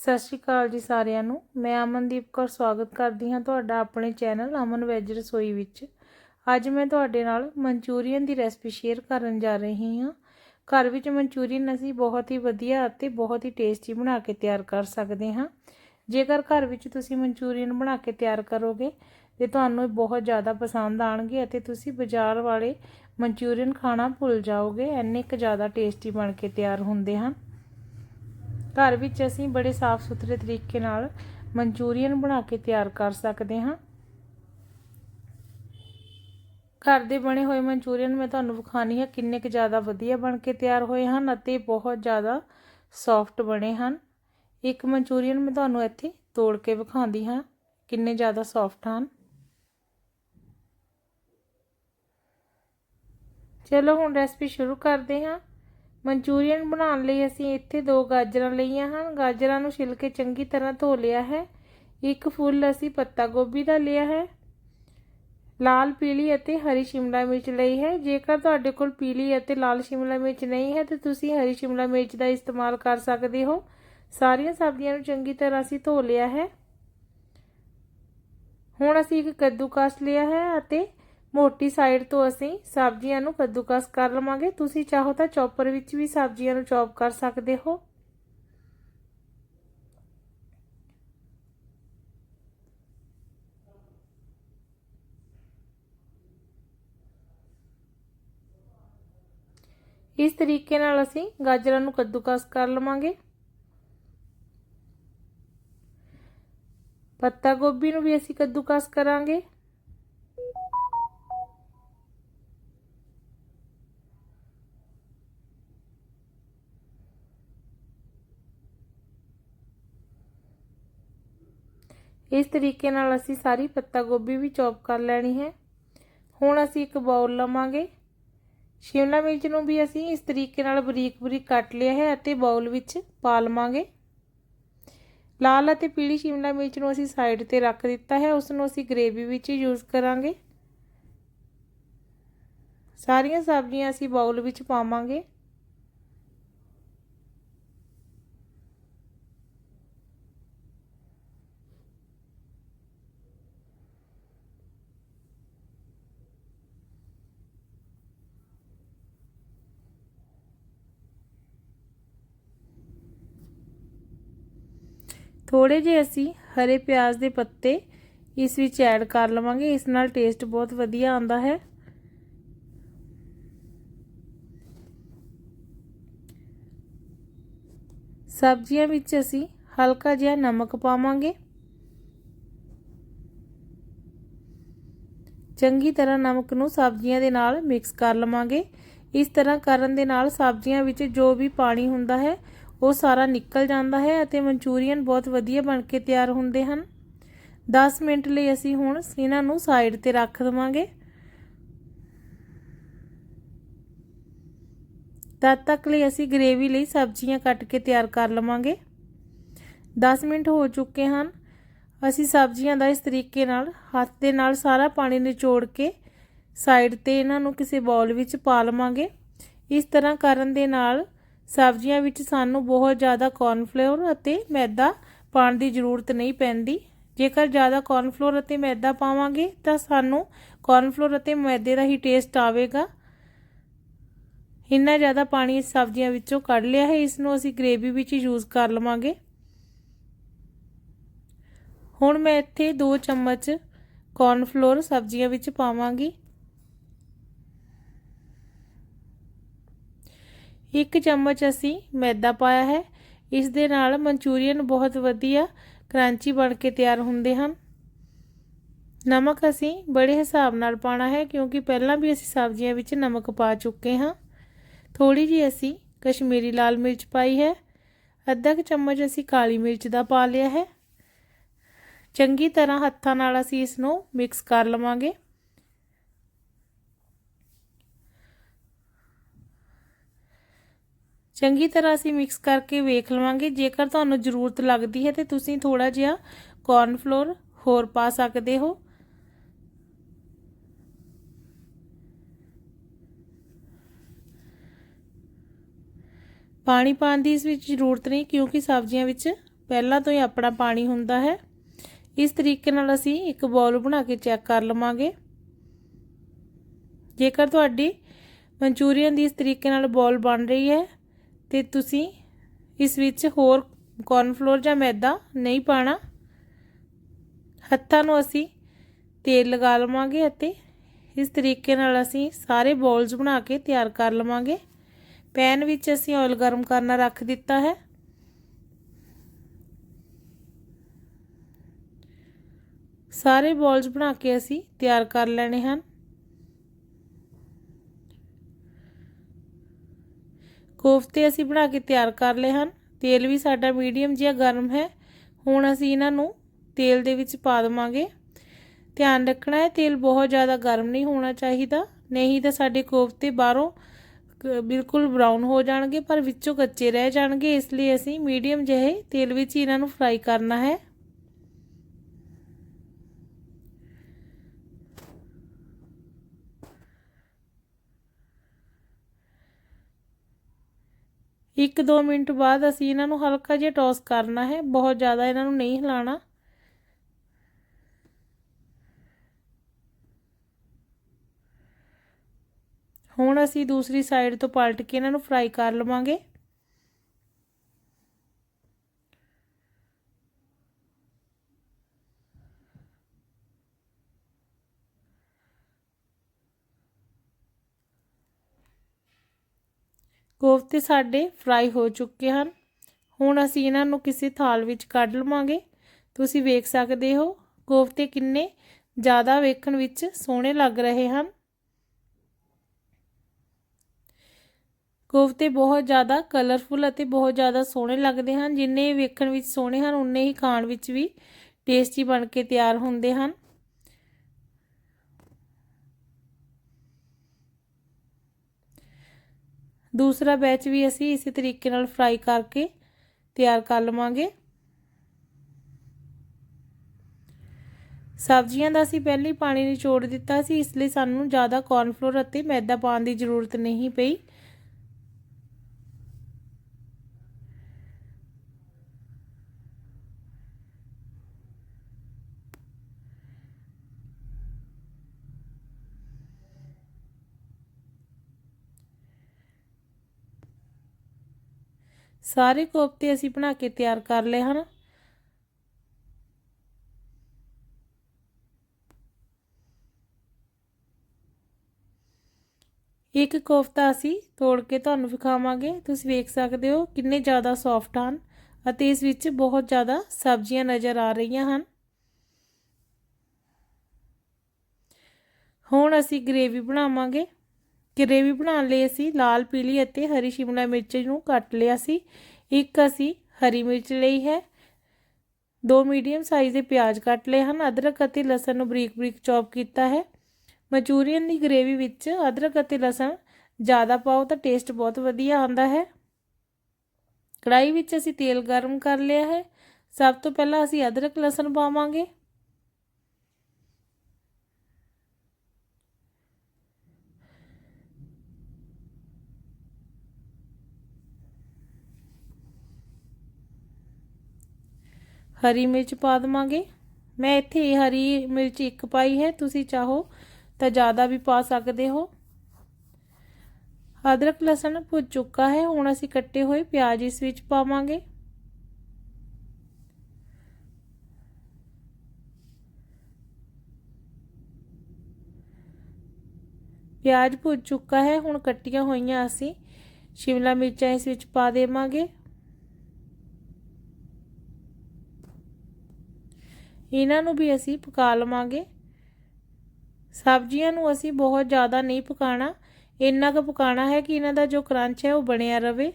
ਸਤਿ ਸ਼੍ਰੀ ਅਕਾਲ ਜੀ ਸਾਰਿਆਂ ਨੂੰ। ਮੈਂ ਅਮਨਦੀਪ ਕੌਰ ਸਵਾਗਤ ਕਰਦੀ ਹਾਂ ਤੁਹਾਡਾ ਆਪਣੇ ਚੈਨਲ ਅਮਨ ਵੈਜ ਰਸੋਈ ਵਿੱਚ। ਅੱਜ ਮੈਂ ਤੁਹਾਡੇ ਨਾਲ ਮਨਚੂਰੀਅਨ ਦੀ ਰੈਸਪੀ ਸ਼ੇਅਰ ਕਰਨ ਜਾ ਰਹੀ ਹਾਂ। ਘਰ ਵਿੱਚ ਮਨਚੂਰੀਅਨ ਅਸੀਂ ਬਹੁਤ ਹੀ ਵਧੀਆ ਅਤੇ ਬਹੁਤ ਹੀ ਟੇਸਟੀ ਬਣਾ ਕੇ ਤਿਆਰ ਕਰ ਸਕਦੇ ਹਾਂ। ਜੇਕਰ ਘਰ ਵਿੱਚ ਤੁਸੀਂ ਮਨਚੂਰੀਅਨ ਬਣਾ ਕੇ ਤਿਆਰ ਕਰੋਗੇ, ਤੇ ਤੁਹਾਨੂੰ ਬਹੁਤ ਜ਼ਿਆਦਾ ਪਸੰਦ ਆਣਗੇ ਅਤੇ ਤੁਸੀਂ ਬਾਜ਼ਾਰ ਵਾਲੇ ਮਨਚੂਰੀਅਨ ਖਾਣਾ ਭੁੱਲ ਜਾਓਗੇ। ਇੰਨੇ ਕੁ ਜ਼ਿਆਦਾ ਟੇਸਟੀ ਬਣ ਕੇ ਤਿਆਰ ਹੁੰਦੇ ਹਨ। ਘਰ ਵਿੱਚ ਅਸੀਂ ਬੜੇ ਸਾਫ਼ ਸੁਥਰੇ ਤਰੀਕੇ ਨਾਲ ਮਨਚੂਰੀਅਨ ਬਣਾ ਕੇ ਤਿਆਰ ਕਰ ਸਕਦੇ ਹਾਂ। ਘਰ ਦੇ ਬਣੇ ਹੋਏ ਮਨਚੂਰੀਅਨ ਮੈਂ ਤੁਹਾਨੂੰ ਵਿਖਾਣੀ ਹੈ ਕਿੰਨੇ ਕੁ ਜ਼ਿਆਦਾ ਵਧੀਆ ਬਣ ਕੇ ਤਿਆਰ ਹੋਏ ਹਨ ਅਤੇ ਬਹੁਤ ਜ਼ਿਆਦਾ ਸੌਫਟ ਬਣੇ ਹਨ। ਇੱਕ ਮਨਚੂਰੀਅਨ ਮੈਂ ਤੁਹਾਨੂੰ ਇੱਥੇ ਤੋੜ ਕੇ ਵਿਖਾਉਂਦੀ ਹਾਂ ਕਿੰਨੇ ਜ਼ਿਆਦਾ ਸੌਫਟ ਹਨ। ਚਲੋ ਹੁਣ ਰੈਸਪੀ ਸ਼ੁਰੂ ਕਰਦੇ ਹਾਂ। ਮਨਚੂਰੀਅਨ ਬਣਾਉਣ ਲਈ ਅਸੀਂ ਇੱਥੇ ਦੋ ਗਾਜਰਾਂ ਲਈਆਂ ਹਨ। ਗਾਜਰਾਂ ਨੂੰ ਛਿਲ ਕੇ ਚੰਗੀ ਤਰ੍ਹਾਂ ਧੋ ਲਿਆ ਹੈ। ਇੱਕ ਫੁੱਲ ਅਸੀਂ ਪੱਤਾ ਗੋਭੀ ਦਾ ਲਿਆ ਹੈ। ਲਾਲ ਪੀਲੀ ਅਤੇ ਹਰੀ ਸ਼ਿਮਲਾ ਮਿਰਚ ਲਈ ਹੈ। ਜੇਕਰ ਤੁਹਾਡੇ ਕੋਲ ਪੀਲੀ ਅਤੇ ਲਾਲ ਸ਼ਿਮਲਾ ਮਿਰਚ ਨਹੀਂ ਹੈ, ਤਾਂ ਤੁਸੀਂ ਹਰੀ ਸ਼ਿਮਲਾ ਮਿਰਚ ਦਾ ਇਸਤੇਮਾਲ ਕਰ ਸਕਦੇ ਹੋ। ਸਾਰੀਆਂ ਸਬਜ਼ੀਆਂ ਨੂੰ ਚੰਗੀ ਤਰ੍ਹਾਂ ਅਸੀਂ ਧੋ ਲਿਆ ਹੈ। ਹੁਣ ਅਸੀਂ ਇੱਕ ਕੱਦੂਕਸ ਲਿਆ ਹੈ ਅਤੇ ਮੋਟੀ ਸਾਈਡ ਤੋਂ ਅਸੀਂ ਸਬਜ਼ੀਆਂ ਨੂੰ ਕੱਦੂਕਸ ਕਰ ਲਵਾਂਗੇ। ਤੁਸੀਂ ਚਾਹੋ ਤਾਂ ਚੌਪਰ ਵਿੱਚ ਵੀ ਸਬਜ਼ੀਆਂ ਨੂੰ ਚੌਪ ਕਰ ਸਕਦੇ ਹੋ। ਇਸ ਤਰੀਕੇ ਨਾਲ ਅਸੀਂ ਗਾਜਰਾਂ ਨੂੰ ਕੱਦੂਕਸ ਕਰ ਲਵਾਂਗੇ। ਪੱਤਾ ਗੋਭੀ ਨੂੰ ਵੀ ਅਸੀਂ ਕੱਦੂਕਸ ਕਰਾਂਗੇ। ਇਸ ਤਰੀਕੇ ਨਾਲ ਅਸੀਂ ਸਾਰੀ ਪੱਤਾ ਗੋਭੀ ਵੀ ਚੌਪ ਕਰ ਲੈਣੀ ਹੈ। ਹੁਣ ਅਸੀਂ ਇੱਕ ਬਾਉਲ ਲਵਾਂਗੇ। ਸ਼ਿਮਲਾ ਮਿਰਚ ਨੂੰ ਵੀ ਅਸੀਂ ਇਸ ਤਰੀਕੇ ਨਾਲ ਬਰੀਕ ਬਰੀਕ ਕੱਟ ਲਿਆ ਹੈ ਅਤੇ ਬਾਉਲ ਵਿੱਚ ਪਾ ਲਵਾਂਗੇ। ਲਾਲ ਅਤੇ ਪੀਲੀ ਸ਼ਿਮਲਾ ਮਿਰਚ ਨੂੰ ਅਸੀਂ ਸਾਈਡ ਤੇ ਰੱਖ ਦਿੱਤਾ ਹੈ। ਉਸ ਨੂੰ ਅਸੀਂ ਗ੍ਰੇਵੀ ਵਿੱਚ ਯੂਜ਼ ਕਰਾਂਗੇ। ਸਾਰੀਆਂ ਸਬਜ਼ੀਆਂ ਅਸੀਂ ਬਾਉਲ ਵਿੱਚ ਪਾਵਾਂਗੇ। ਥੋੜੇ ਜਿਹੇ ਅਸੀਂ ਹਰੇ ਪਿਆਜ਼ ਦੇ ਪੱਤੇ ਇਸ ਵਿੱਚ ਐਡ ਕਰ ਲਵਾਂਗੇ। ਇਸ ਨਾਲ ਟੇਸਟ ਬਹੁਤ ਵਧੀਆ ਆਉਂਦਾ ਹੈ। ਸਬਜ਼ੀਆਂ ਵਿੱਚ ਅਸੀਂ ਹਲਕਾ ਜਿਹਾ ਨਮਕ ਪਾਵਾਂਗੇ। ਚੰਗੀ ਤਰ੍ਹਾਂ ਨਮਕ ਨੂੰ ਸਬਜ਼ੀਆਂ ਦੇ ਨਾਲ ਮਿਕਸ ਕਰ ਲਵਾਂਗੇ। ਇਸ ਤਰ੍ਹਾਂ ਕਰਨ ਦੇ ਨਾਲ ਸਬਜ਼ੀਆਂ ਵਿੱਚ ਜੋ ਵੀ ਪਾਣੀ ਹੁੰਦਾ ਹੈ ਉਹ ਸਾਰਾ ਨਿਕਲ ਜਾਂਦਾ ਹੈ ਅਤੇ ਮਨਚੂਰੀਅਨ ਬਹੁਤ ਵਧੀਆ ਬਣ ਕੇ ਤਿਆਰ ਹੁੰਦੇ ਹਨ। 10 ਮਿੰਟ ਲਈ ਅਸੀਂ ਹੁਣ ਇਹਨਾਂ ਨੂੰ ਸਾਈਡ ਤੇ ਰੱਖ ਦਵਾਂਗੇ। ਤਦ ਤੱਕ ਲਈ ਅਸੀਂ ਗ੍ਰੇਵੀ ਲਈ ਸਬਜ਼ੀਆਂ ਕੱਟ ਕੇ ਤਿਆਰ ਕਰ ਲਵਾਂਗੇ। 10 ਮਿੰਟ ਹੋ ਚੁੱਕੇ ਹਨ। ਅਸੀਂ ਸਬਜ਼ੀਆਂ ਦਾ ਇਸ ਤਰੀਕੇ ਨਾਲ ਹੱਥ ਦੇ ਨਾਲ ਸਾਰਾ ਪਾਣੀ ਨਿਚੋੜ ਕੇ ਸਾਈਡ ਤੇ ਇਹਨਾਂ ਨੂੰ ਕਿਸੇ ਬਾਉਲ ਵਿੱਚ ਪਾ ਲਵਾਂਗੇ। ਇਸ ਤਰ੍ਹਾਂ ਕਰਨ ਦੇ ਨਾਲ ਸਬਜ਼ੀਆਂ ਵਿੱਚ ਸਾਨੂੰ ਬਹੁਤ ਜ਼ਿਆਦਾ ਕੌਰਨਫਲੋਰ ਅਤੇ ਮੈਦਾ ਪਾਉਣ ਦੀ ਜ਼ਰੂਰਤ ਨਹੀਂ ਪੈਂਦੀ। ਜੇਕਰ ਜ਼ਿਆਦਾ ਕੌਰਨਫਲੋਰ ਅਤੇ ਮੈਦਾ ਪਾਵਾਂਗੇ ਤਾਂ ਸਾਨੂੰ ਕੌਰਨਫਲੋਰ ਅਤੇ ਮੈਦੇ ਦਾ ਹੀ ਟੇਸਟ ਆਵੇਗਾ। ਇੰਨਾ ਜ਼ਿਆਦਾ ਪਾਣੀ ਇਸ ਸਬਜ਼ੀਆਂ ਵਿੱਚੋਂ ਕੱਢ ਲਿਆ ਹੈ, ਇਸ ਨੂੰ ਅਸੀਂ ਗ੍ਰੇਵੀ ਵਿੱਚ ਯੂਜ਼ ਕਰ ਲਵਾਂਗੇ। ਹੁਣ ਮੈਂ ਇੱਥੇ 2 ਚਮਚ ਕੌਰਨਫਲੋਰ ਸਬਜ਼ੀਆਂ ਵਿੱਚ ਪਾਵਾਂਗੀ। ਇੱਕ ਚਮਚ ਅਸੀਂ ਮੈਦਾ ਪਾਇਆ ਹੈ। ਇਸ ਦੇ ਨਾਲ ਮਨਚੂਰੀਅਨ ਬਹੁਤ ਵਧੀਆ ਕਰੰਚੀ ਬਣ ਕੇ ਤਿਆਰ ਹੁੰਦੇ ਹਨ। ਨਮਕ ਅਸੀਂ ਬੜੇ ਹਿਸਾਬ ਨਾਲ ਪਾਣਾ ਹੈ ਕਿਉਂਕਿ ਪਹਿਲਾਂ ਵੀ ਅਸੀਂ ਸਬਜ਼ੀਆਂ ਵਿੱਚ ਨਮਕ ਪਾ ਚੁੱਕੇ ਹਾਂ। ਥੋੜੀ ਜੀ ਅਸੀਂ ਕਸ਼ਮੀਰੀ ਲਾਲ ਮਿਰਚ ਪਾਈ ਹੈ। ਅੱਧਾ ਕੁ ਚਮਚ ਅਸੀਂ ਕਾਲੀ ਮਿਰਚ ਦਾ ਪਾ ਲਿਆ ਹੈ। ਚੰਗੀ ਤਰ੍ਹਾਂ ਹੱਥਾਂ ਨਾਲ ਅਸੀਂ ਇਸ ਨੂੰ ਮਿਕਸ ਕਰ ਲਵਾਂਗੇ। ਚੰਗੀ ਤਰ੍ਹਾਂ ਅਸੀਂ ਮਿਕਸ ਕਰਕੇ ਵੇਖ ਲਵਾਂਗੇ। ਜੇਕਰ ਤੁਹਾਨੂੰ ਜ਼ਰੂਰਤ ਲੱਗਦੀ ਹੈ ਤੇ ਤੁਸੀਂ ਥੋੜਾ ਜਿਹਾ ਕੌਰਨਫਲੋਰ ਹੋਰ ਪਾ ਸਕਦੇ ਹੋ। ਪਾਣੀ ਪਾਣ ਦੀ ਇਸ ਵਿੱਚ ਜ਼ਰੂਰਤ ਨਹੀਂ, ਕਿਉਂਕਿ ਸਬਜ਼ੀਆਂ ਵਿੱਚ ਪਹਿਲਾਂ ਤੋਂ ਹੀ ਆਪਣਾ ਪਾਣੀ ਹੁੰਦਾ ਹੈ। ਇਸ ਤਰੀਕੇ ਨਾਲ ਅਸੀਂ ਇੱਕ ਬੌਲ ਬਣਾ ਕੇ ਚੈੱਕ ਕਰ ਲਵਾਂਗੇ। ਜੇਕਰ ਤੁਹਾਡੀ ਮਨਚੂਰੀਅਨ ਦੀ ਇਸ ਤਰੀਕੇ ਨਾਲ ਬੌਲ ਬਣ ਰਹੀ ਹੈ ਤੇ ਤੁਸੀਂ ਇਸ ਵਿੱਚ ਹੋਰ ਕੌਰਨਫਲੋਰ ਜਾਂ ਮੈਦਾ ਨਹੀਂ ਪਾਣਾ। ਹੱਥਾਂ ਨੂੰ ਅਸੀਂ ਤੇਲ ਲਗਾ ਲਵਾਂਗੇ ਅਤੇ ਇਸ ਤਰੀਕੇ ਨਾਲ ਅਸੀਂ ਸਾਰੇ ਬੋਲਸ ਬਣਾ ਕੇ ਤਿਆਰ ਕਰ ਲਵਾਂਗੇ। ਪੈਨ ਵਿੱਚ ਅਸੀਂ ਆਇਲ ਗਰਮ ਕਰਨਾ ਰੱਖ ਦਿੱਤਾ ਹੈ। ਸਾਰੇ ਬੋਲਸ ਬਣਾ ਕੇ ਅਸੀਂ ਤਿਆਰ ਕਰ ਲੈਣੇ ਹਨ। ਕੋਫਤੇ ਅਸੀਂ ਬਣਾ ਕੇ ਤਿਆਰ ਕਰ ਲਏ ਹਨ। ਤੇਲ ਵੀ ਸਾਡਾ ਮੀਡੀਅਮ ਜਿਹਾ ਗਰਮ ਹੈ। ਹੁਣ ਅਸੀਂ ਇਹਨਾਂ ਨੂੰ ਤੇਲ ਦੇ ਵਿੱਚ ਪਾ ਦਵਾਂਗੇ। ਧਿਆਨ ਰੱਖਣਾ ਹੈ, ਤੇਲ ਬਹੁਤ ਜ਼ਿਆਦਾ ਗਰਮ ਨਹੀਂ ਹੋਣਾ ਚਾਹੀਦਾ। ਨਹੀਂ ਤਾਂ ਸਾਡੇ ਕੋਫਤੇ ਬਾਹਰੋਂ ਬਿਲਕੁਲ ਬਰਾਊਨ ਹੋ ਜਾਣਗੇ, ਪਰ ਵਿੱਚੋਂ ਕੱਚੇ ਰਹਿ ਜਾਣਗੇ। ਇਸ ਲਈ ਅਸੀਂ ਮੀਡੀਅਮ ਜਿਹੇ ਤੇਲ ਵਿੱਚ ਇਹਨਾਂ ਨੂੰ ਫਰਾਈ ਕਰਨਾ ਹੈ। ਇੱਕ ਦੋ ਮਿੰਟ ਬਾਅਦ ਅਸੀਂ ਇਹਨਾਂ ਨੂੰ ਹਲਕਾ ਜਿਹਾ ਟੌਸ ਕਰਨਾ ਹੈ। ਬਹੁਤ ਜ਼ਿਆਦਾ ਇਹਨਾਂ ਨੂੰ ਨਹੀਂ ਹਿਲਾਣਾ। ਹੁਣ ਅਸੀਂ ਦੂਸਰੀ ਸਾਈਡ ਤੋਂ ਪਲਟ ਕੇ ਇਹਨਾਂ ਨੂੰ ਫਰਾਈ ਕਰ ਲਵਾਂਗੇ। ਕੋਫਤੇ ਸਾਡੇ ਫਰਾਈ ਹੋ ਚੁੱਕੇ ਹਨ। ਹੁਣ ਅਸੀਂ ਇਹਨਾਂ ਨੂੰ ਕਿਸੇ ਥਾਲ ਵਿੱਚ ਕੱਢ ਲਵਾਂਗੇ। ਤੁਸੀਂ ਵੇਖ ਸਕਦੇ ਹੋ ਕੋਫਤੇ ਕਿੰਨੇ ਜ਼ਿਆਦਾ ਵੇਖਣ ਵਿੱਚ ਸੋਹਣੇ ਲੱਗ ਰਹੇ ਹਨ। ਕੋਫਤੇ ਬਹੁਤ ਜ਼ਿਆਦਾ ਕਲਰਫੁਲ ਅਤੇ ਬਹੁਤ ਜ਼ਿਆਦਾ ਸੋਹਣੇ ਲੱਗਦੇ ਹਨ। ਜਿੰਨੇ ਵੇਖਣ ਵਿੱਚ ਸੋਹਣੇ ਹਨ, ਉਨੇ ਹੀ ਖਾਣ ਵਿੱਚ ਵੀ ਟੇਸਟੀ ਬਣ ਕੇ ਤਿਆਰ ਹੁੰਦੇ ਹਨ। ਦੂਸਰਾ ਬੈਚ ਵੀ ਅਸੀਂ ਇਸੇ ਤਰੀਕੇ ਨਾਲ ਫਰਾਈ ਕਰਕੇ ਤਿਆਰ ਕਰ ਲਵਾਂਗੇ। ਸਬਜ਼ੀਆਂ ਦਾ ਅਸੀਂ ਪਹਿਲੇ ਪਾਣੀ ਨਿਚੋੜ ਦਿੱਤਾ ਸੀ, ਇਸ ਲਈ ਸਾਨੂੰ ਜ਼ਿਆਦਾ ਕੌਰਨਫਲੋਰ ਅਤੇ ਮੈਦਾ ਪਾਉਣ ਦੀ ਜ਼ਰੂਰਤ ਨਹੀਂ ਪਈ। ਸਾਰੇ ਕੋਫਤੇ ਅਸੀਂ ਬਣਾ ਕੇ ਤਿਆਰ ਕਰ ਲਏ, ਹਨ? ਇੱਕ ਕੋਫਤਾ ਅਸੀਂ ਤੋੜ ਕੇ ਤੁਹਾਨੂੰ ਵਿਖਾਵਾਂਗੇ। ਤੁਸੀਂ ਵੇਖ ਸਕਦੇ ਹੋ ਕਿੰਨੇ ਜ਼ਿਆਦਾ ਸੌਫਟ ਹਨ ਅਤੇ ਇਸ ਵਿੱਚ ਬਹੁਤ ਜ਼ਿਆਦਾ ਸਬਜ਼ੀਆਂ ਨਜ਼ਰ ਆ ਰਹੀਆਂ ਹਨ। ਹੁਣ ਅਸੀਂ ਗ੍ਰੇਵੀ ਬਣਾਵਾਂਗੇ। ਗਰੇਵੀ ਬਣਾਉਣ ਲਈ ਅਸੀਂ ਲਾਲ, ਪੀਲੀ ਅਤੇ ਹਰੀ ਸ਼ਿਮਲਾ ਮਿਰਚ ਨੂੰ ਕੱਟ ਲਿਆ ਸੀ। ਇੱਕ ਅਸੀਂ ਹਰੀ ਮਿਰਚ ਲਈ ਹੈ। ਦੋ ਮੀਡੀਅਮ ਸਾਈਜ਼ ਦੇ ਪਿਆਜ਼ ਕੱਟ ਲਏ ਹਨ। ਅਦਰਕ ਅਤੇ ਲਸਣ ਨੂੰ ਬਰੀਕ ਬਰੀਕ ਚੌਪ ਕੀਤਾ ਹੈ। ਮਚੂਰੀਅਨ ਦੀ ਗ੍ਰੇਵੀ ਵਿੱਚ ਅਦਰਕ ਅਤੇ ਲਸਣ ਜ਼ਿਆਦਾ ਪਾਓ ਤਾਂ ਟੇਸਟ ਬਹੁਤ ਵਧੀਆ ਆਉਂਦਾ ਹੈ। ਕੜਾਈ ਵਿੱਚ ਅਸੀਂ ਤੇਲ ਗਰਮ ਕਰ ਲਿਆ ਹੈ। ਸਭ ਤੋਂ ਪਹਿਲਾਂ ਅਸੀਂ ਅਦਰਕ, ਲਸਣ ਪਾਵਾਂਗੇ। ਹਰੀ ਮਿਰਚ ਪਾ ਦਵਾਂਗੇ। ਮੈਂ ਇੱਥੇ ਹਰੀ ਮਿਰਚ ਇੱਕ ਪਾਈ ਹੈ, ਤੁਸੀਂ ਚਾਹੋ ਤਾਂ ਜ਼ਿਆਦਾ ਵੀ ਪਾ ਸਕਦੇ ਹੋ। ਅਦਰਕ ਲਸਣ ਭੁੱਜ ਚੁੱਕਾ ਹੈ, ਹੁਣ ਅਸੀਂ ਕੱਟੇ ਹੋਏ ਪਿਆਜ਼ ਇਸ ਵਿੱਚ ਪਾਵਾਂਗੇ। ਪਿਆਜ਼ ਭੁੱਜ ਚੁੱਕਾ ਹੈ, ਹੁਣ ਕੱਟੀਆਂ ਹੋਈਆਂ ਅਸੀਂ। ਸ਼ਿਮਲਾ ਮਿਰਚਾਂ ਇਸ ਵਿੱਚ ਪਾ ਦੇਵਾਂਗੇ। ਇਹਨਾਂ ਨੂੰ ਵੀ ਅਸੀਂ ਪਕਾ ਲਵਾਂਗੇ। ਸਬਜ਼ੀਆਂ ਨੂੰ ਅਸੀਂ ਬਹੁਤ ਜ਼ਿਆਦਾ ਨਹੀਂ ਪਕਾਣਾ। ਇੰਨਾ ਕੁ ਪਕਾਣਾ ਹੈ ਕਿ ਇਹਨਾਂ ਦਾ ਜੋ ਕਰੰਚ ਹੈ ਉਹ ਬਣਿਆ ਰਵੇ।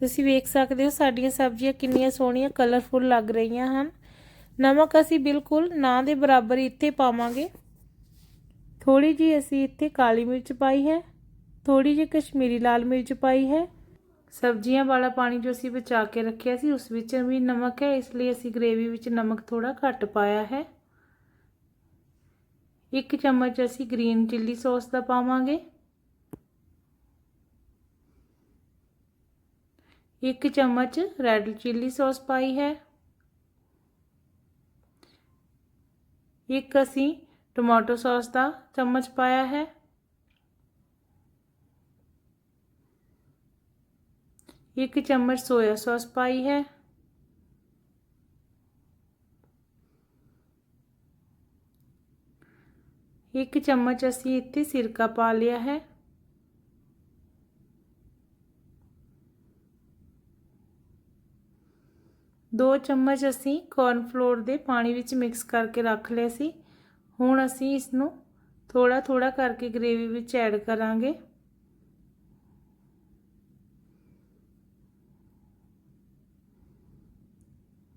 ਤੁਸੀਂ ਵੇਖ ਸਕਦੇ ਹੋ ਸਾਡੀਆਂ ਸਬਜ਼ੀਆਂ ਕਿੰਨੀਆਂ ਸੋਹਣੀਆਂ ਕਲਰਫੁੱਲ ਲੱਗ ਰਹੀਆਂ ਹਨ। ਨਮਕ ਅਸੀਂ ਬਿਲਕੁਲ ਨਾ ਦੇ ਬਰਾਬਰ ਇੱਥੇ ਪਾਵਾਂਗੇ। ਥੋੜੀ ਜੀ ਅਸੀਂ ਇੱਥੇ ਕਾਲੀ ਮਿਰਚ ਪਾਈ ਹੈ ਥੋੜੀ ਜਿਹੀ ਕਸ਼ਮੀਰੀ ਲਾਲ ਮਿਰਚ ਪਾਈ ਹੈ। ਸਬਜ਼ੀਆਂ ਵਾਲਾ ਪਾਣੀ ਜੋ ਅਸੀਂ ਬਚਾ ਕੇ ਰੱਖਿਆ ਸੀ, ਉਸ ਵਿੱਚ ਵੀ ਨਮਕ ਹੈ, ਇਸ ਲਈ ਅਸੀਂ ਗ੍ਰੇਵੀ ਵਿੱਚ ਨਮਕ ਥੋੜਾ ਘੱਟ ਪਾਇਆ ਹੈ। ਇੱਕ ਚਮਚ ਅਸੀਂ ਗ੍ਰੀਨ ਚਿੱਲੀ ਸੌਸ ਦਾ ਪਾਵਾਂਗੇ। ਇੱਕ ਚਮਚ ਰੈੱਡ ਚਿੱਲੀ ਸੌਸ ਪਾਈ ਹੈ। ਇੱਕ ਅਸੀਂ ਟੋਮਾਟੋ ਸੌਸ ਦਾ ਚਮਚ ਪਾਇਆ ਹੈ ਇੱਕ ਚਮਚ ਸੋਇਆ ਸੌਸ ਪਾਈ ਹੈ ਇੱਕ ਚਮਚ ਅਸੀਂ ਇੱਥੇ ਸਿਰਕਾ ਪਾ ਲਿਆ ਹੈ ਦੋ ਚਮਚ ਅਸੀਂ ਕੌਰਨਫਲੋਰ ਦੇ ਪਾਣੀ ਵਿੱਚ ਮਿਕਸ ਕਰਕੇ ਰੱਖ ਲਿਆ ਸੀ। ਹੁਣ ਅਸੀਂ ਇਸ ਨੂੰ ਥੋੜਾ ਥੋੜਾ ਕਰਕੇ ਗ੍ਰੇਵੀ ਵਿੱਚ ਐਡ ਕਰਾਂਗੇ।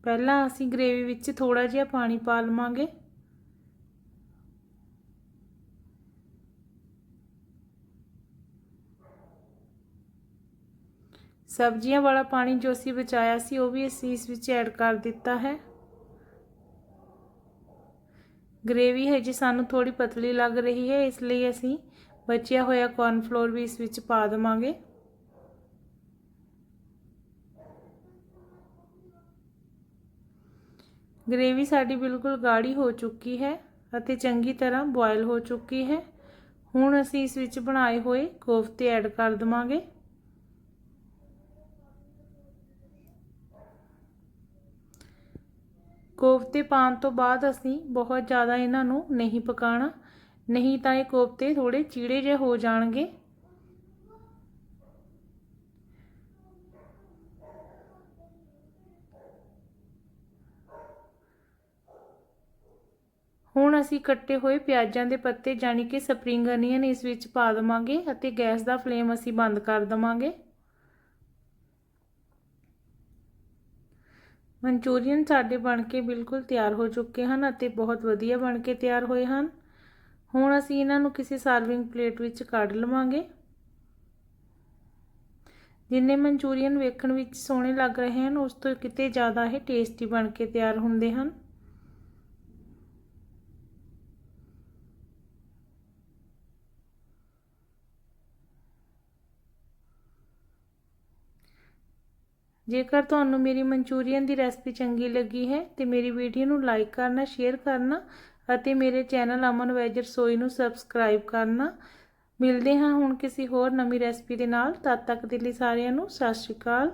ਪਹਿਲਾਂ ਅਸੀਂ ਗ੍ਰੇਵੀ ਵਿੱਚ ਥੋੜਾ ਜਿਹਾ ਪਾਣੀ ਪਾ ਲਵਾਂਗੇ। ਸਬਜ਼ੀਆਂ ਵਾਲਾ ਪਾਣੀ ਜੋ ਅਸੀਂ ਬਚਾਇਆ ਸੀ, ਉਹ ਵੀ ਅਸੀਂ ਇਸ ਵਿੱਚ ਐਡ ਕਰ ਦਿੱਤਾ ਹੈ। ਗ੍ਰੇਵੀ ਹੈ ਜੀ ਸਾਨੂੰ ਥੋੜੀ ਪਤਲੀ ਲੱਗ ਰਹੀ ਹੈ, ਇਸ ਲਈ ਅਸੀਂ ਬਚਿਆ ਹੋਇਆ ਕੌਰਨਫਲੋਰ ਵੀ ਇਸ ਵਿੱਚ ਪਾ ਦਵਾਂਗੇ। ਗ੍ਰੇਵੀ ਸਾਡੀ ਬਿਲਕੁਲ ਗਾੜੀ ਹੋ ਚੁੱਕੀ ਹੈ ਅਤੇ ਚੰਗੀ ਤਰ੍ਹਾਂ ਬੋਇਲ ਹੋ ਚੁੱਕੀ ਹੈ। ਹੁਣ ਅਸੀਂ ਇਸ ਵਿੱਚ ਬਣਾਏ ਹੋਏ ਕੋਫਤੇ ਐਡ ਕਰ ਦਵਾਂਗੇ। ਕੋਫਤੇ ਪਾਉਣ ਤੋਂ ਬਾਅਦ ਅਸੀਂ ਬਹੁਤ ਜ਼ਿਆਦਾ ਇਹਨਾਂ ਨੂੰ ਨਹੀਂ ਪਕਾਣਾ। ਨਹੀਂ ਤਾਂ ਇਹ ਕੋਫਤੇ ਥੋੜੇ ਚੀੜੇ ਜਿਹੇ ਹੋ ਜਾਣਗੇ। ਹੁਣ ਅਸੀਂ ਕੱਟੇ ਹੋਏ ਪਿਆਜ਼ਾਂ ਦੇ ਪੱਤੇ ਜਾਨੀ ਕਿ ਸਪਰਿੰਗ ਅਨੀਅਨ, ਇਸ ਵਿੱਚ ਪਾ ਦਵਾਂਗੇ ਅਤੇ ਗੈਸ ਦਾ ਫਲੇਮ ਅਸੀਂ ਬੰਦ ਕਰ ਦਵਾਂਗੇ। ਮਨਚੂਰੀਅਨ ਸਾਡੇ ਬਣ ਕੇ ਬਿਲਕੁਲ ਤਿਆਰ ਹੋ ਚੁੱਕੇ ਹਨ ਅਤੇ ਬਹੁਤ ਵਧੀਆ ਬਣ ਕੇ ਤਿਆਰ ਹੋਏ ਹਨ। ਹੁਣ ਅਸੀਂ ਇਹਨਾਂ ਨੂੰ ਕਿਸੇ ਸਰਵਿੰਗ ਪਲੇਟ ਵਿੱਚ ਕੱਢ ਲਵਾਂਗੇ। ਜਿੰਨੇ ਮਨਚੂਰੀਅਨ ਵੇਖਣ ਵਿੱਚ ਸੋਹਣੇ ਲੱਗ ਰਹੇ ਹਨ, ਉਸ ਤੋਂ ਕਿਤੇ ਜ਼ਿਆਦਾ ਇਹ ਟੇਸਟੀ ਬਣ ਕੇ ਤਿਆਰ ਹੁੰਦੇ ਹਨ। ਜੇਕਰ ਤੁਹਾਨੂੰ ਮੇਰੀ ਮਨਚੂਰੀਅਨ ਦੀ ਰੈਸਪੀ ਚੰਗੀ ਲੱਗੀ ਹੈ, ਤੇ ਮੇਰੀ ਵੀਡੀਓ ਨੂੰ ਲਾਈਕ ਕਰਨਾ ਸ਼ੇਅਰ ਕਰਨਾ ਅਤੇ ਮੇਰੇ ਚੈਨਲ ਅਮਨ ਵੈਜ ਰਸੋਈ ਨੂੰ ਸਬਸਕ੍ਰਾਈਬ ਕਰਨਾ। ਮਿਲਦੇ ਹਾਂ ਹੁਣ ਕਿਸੇ ਹੋਰ ਨਵੀਂ ਰੈਸਪੀ ਦੇ ਨਾਲ। ਤਦ ਤੱਕ ਦੇ ਲਈ ਸਾਰਿਆਂ ਨੂੰ ਸਤਿ ਸ਼੍ਰੀ ਅਕਾਲ।